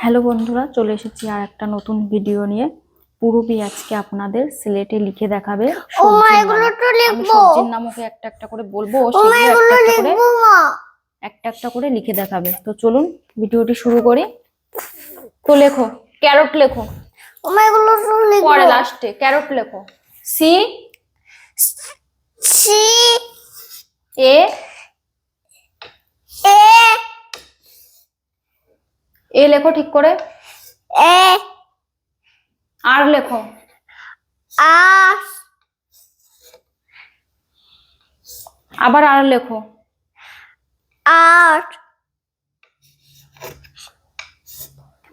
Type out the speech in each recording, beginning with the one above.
Hello বন্ধুরা চলে এসেছি আর একটা নতুন ভিডিও নিয়ে। পুরোপি আজকে আপনাদের সিলেটে লিখে দেখাবে সবজির নাম। একটা একটা করে বলব একটা একটা করে লিখে দেখাবে। তো চলুন ভিডিওটি শুরু করি। তো লেখো ক্যারট লেখো। পরে লাস্টে ক্যারট লেখো। সি সি এ এ লেখো ঠিক করে। এ। আর লেখো। আর আবার আর লেখো। আর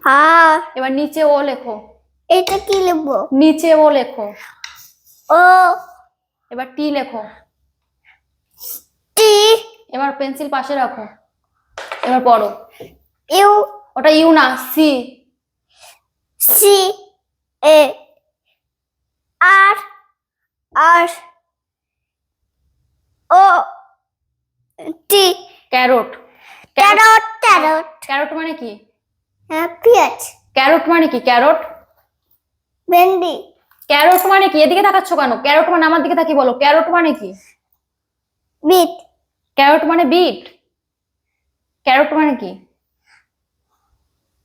আর এবার নিচে ও লেখো। এটা কি লিখব? নিচে ও লেখো। ও। এবার টি লেখো। টি। এবার পেন্সিল পাশে রাখো। এবার পড়ো। ইউ। ওটা ইউ না C. C A R R O T carrot carrot carrot carrot মানে কি? পেঁয়াজ ক্যারট মানে কি? ক্যারট ভেন্ডি। ক্যারট মানে কি? এদিকে তাকাচ্ছ কেন? ক্যারট মানে আমার দিকে তাকি বলো। ক্যারট মানে কি? বিট ক্যারট মানে বিট ক্যারট মানে কি?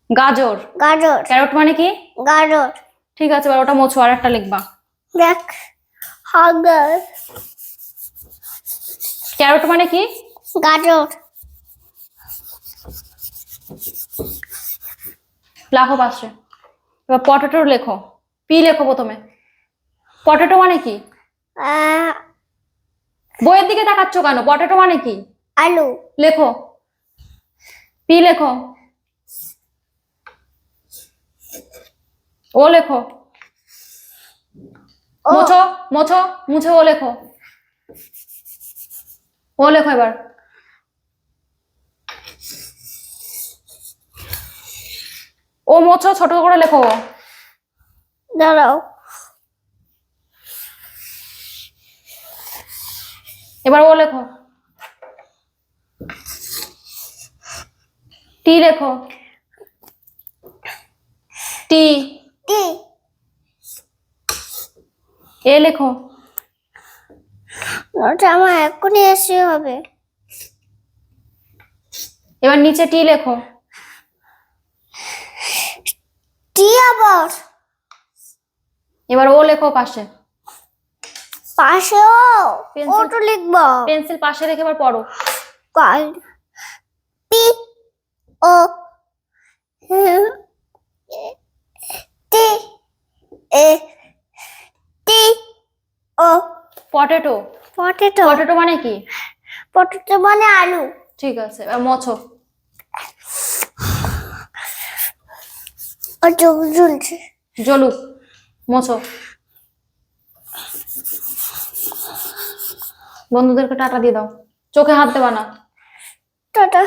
গাজর। গাজর। ক্যারট মানে কি? গাজর। ঠিক আছে এবার ওটা মোছো আর একটা লিখবা। দেখ হাগার ক্যারট মানে কি? গাজর। লাখো পাশে। এবার পটেটো লেখো। পি লেখো প্রথমে। পটেটো মানে কি? বইয়ের দিকে তাকাচ্ছ কেন? পটেটো মানে কি? আলু। লেখো। পি লেখো। ও লেখো। ও। মোছো মোছো মুছে ও লেখো। ও লেখো এবার। ও মোছো ছোট করে লেখো। দাঁড়াও। এবার ও লেখো। টি লেখো। টি। এ লেখো। ওটা আমার এখনই এসে হবে। এবার নিচে টি লেখো। টি আবার। এবার ও লেখো পাশে। পাশেও Pencil. ওটা লিখব। পেন্সিল পাশে রেখে এবার পড়ো। কাল P O T A T O potato potato potato মানে কি? পটেটো মানে আলু। ঠিক আছে এবার জ্বলছে। জলু মছো মোছো। বন্ধুদেরকে টাটা দিয়ে দাও। চোখে হাত দেবা না। টাটা।